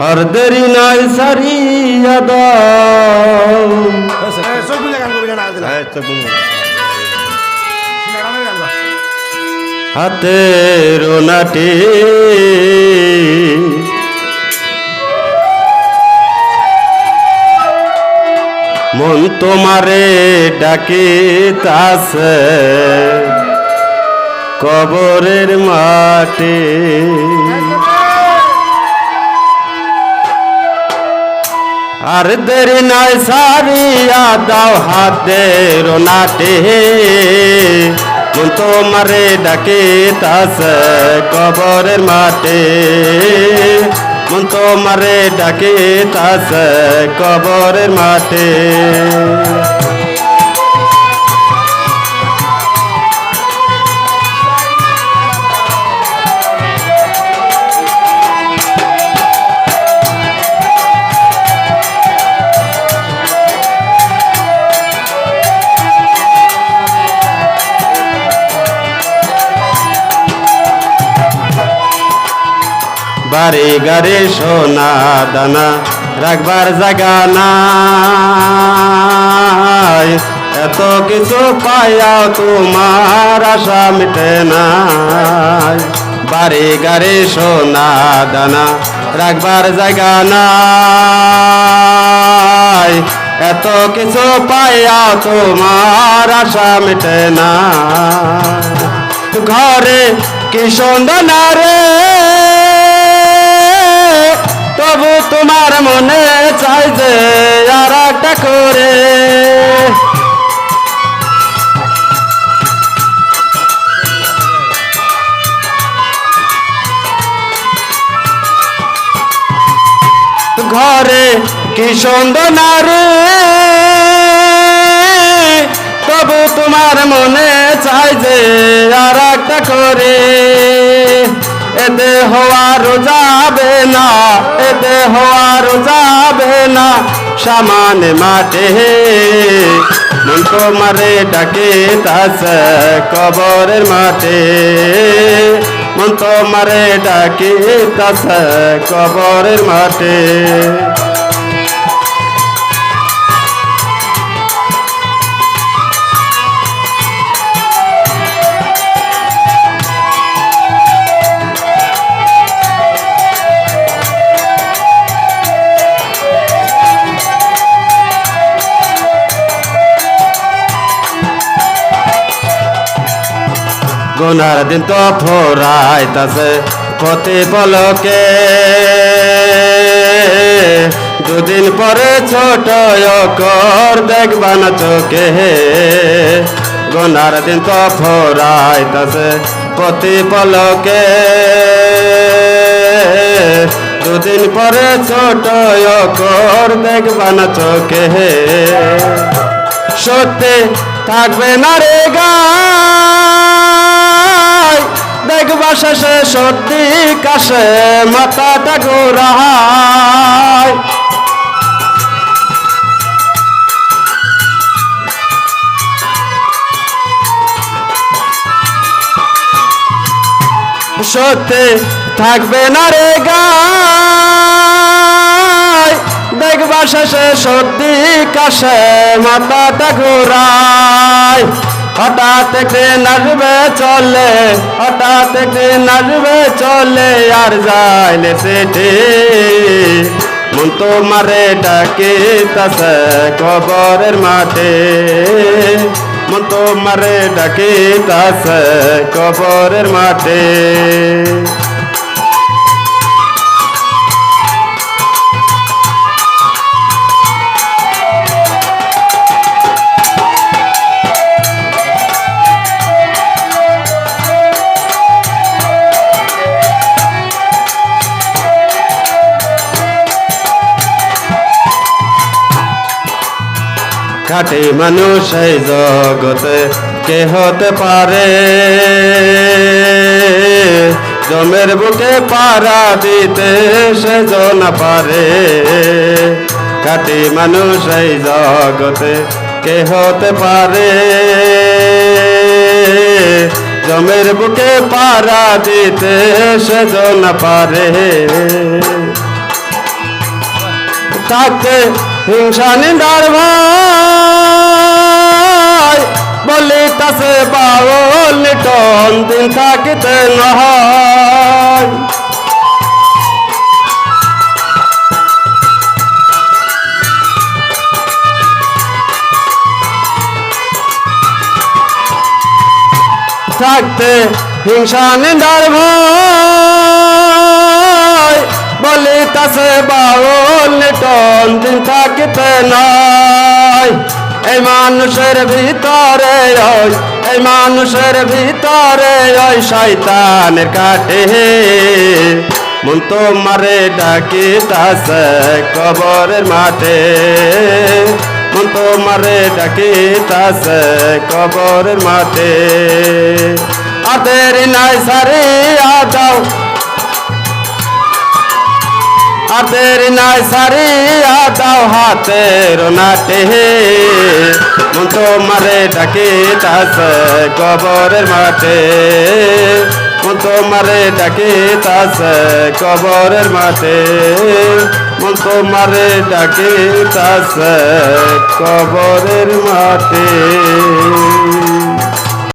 আর দেরি নাই সারিয়া দাও। গানের গান গা। হাতের নাটি মন তোমারে ডাকিতাছে কবরের মাটি আর দেরি নাই সারিয়া দাও হাতের নাটে। মন তোমারে ডাকে তাস কবরের মাঠে মন তোমারে ডাকে তাস কবরের মাঠে বাড়ি গাড়ি সোনা দানা, রাখবার জায়গা নাই। এত কিছু পাইয়াও তোমার আশা মিটে নাই। বাড়ি গাড়ি সোনা দানা, রাখবার জায়গা নাই। এত কিছু পাইয়াও তোমার আশা মিটে না ঘরে কি সুন্দর রে? তোমার মনে চাই যে আর একটা করে। ঘরে কি সুন্দর না রে তবু তোমার মনে চাই যে আর একটা করে। এতে হওয়ারও যাবে না। এতে আর যাবে না সামান মাঠে। মন তোমারে ডাকে তাস কবরের মাঠে। মন তোমারে ডাকে তাস কবরের মাঠে। গোনার দিন তো ফোরাইতাছে প্রতি পলকে। দুদিন পরে ছোট কর দেখবা না চোখে। গোনার দিন তো ফোরাইতাছে প্রতি পলকে। দুদিন পরে ছোট কর দেখবা না চোখে। সত্যি থাকবে না রে গায় শেষে সত্যি কাশে মাথাটা ঘোরায়। সত্যি থাকবে না রে গায়। দেখবা শেষে সর্দি কাশে মাথাটা ঘোরায়। হঠাৎ একটি নাচবে চলে, হঠাৎ একটি নাচবে চলে, আর যাইলে সেটি মন তো মারে ডাকে তাসে কবরের মাঠে। মন তো মারে ডাকে তাসে কবরের মাঠে। খাটি মানুষ এই জগতে কে হতে পারে? জমের বুকে পারা দিতে সে না পারে। খাটি মানুষ এই জগতে কে হতে পারে? জমের বুকে পারা দিতে সে না পারে। থাকতে হিংসা নিন্দার ভাই বলিতাছে বাউল লিটন দিন থাকিতে নহয়। থাকতে হিংসা নিন্দার ভয় বলিতাছে বাউল লিটন দিন থাকিতে নয় এই মানুষের ভিতরে ওই, এই মানুষের ভিতরে ওই শয়তানের কাটে মন তো মারে ডাকিতাছে কবরের মাঠে। মন তো মারে ডাকিতাছে কবরের মাঠে। আদের নাই সারে আদাও আদের নাই সারে আদাও হাতের নাটে মন তো মারে ডাকিতাছে কবরের মাঠে। মন তো মারে ডাকিতাছে কবরের মাঠে। মন তো মারে ডাকিতাছে কবরের মাঠে।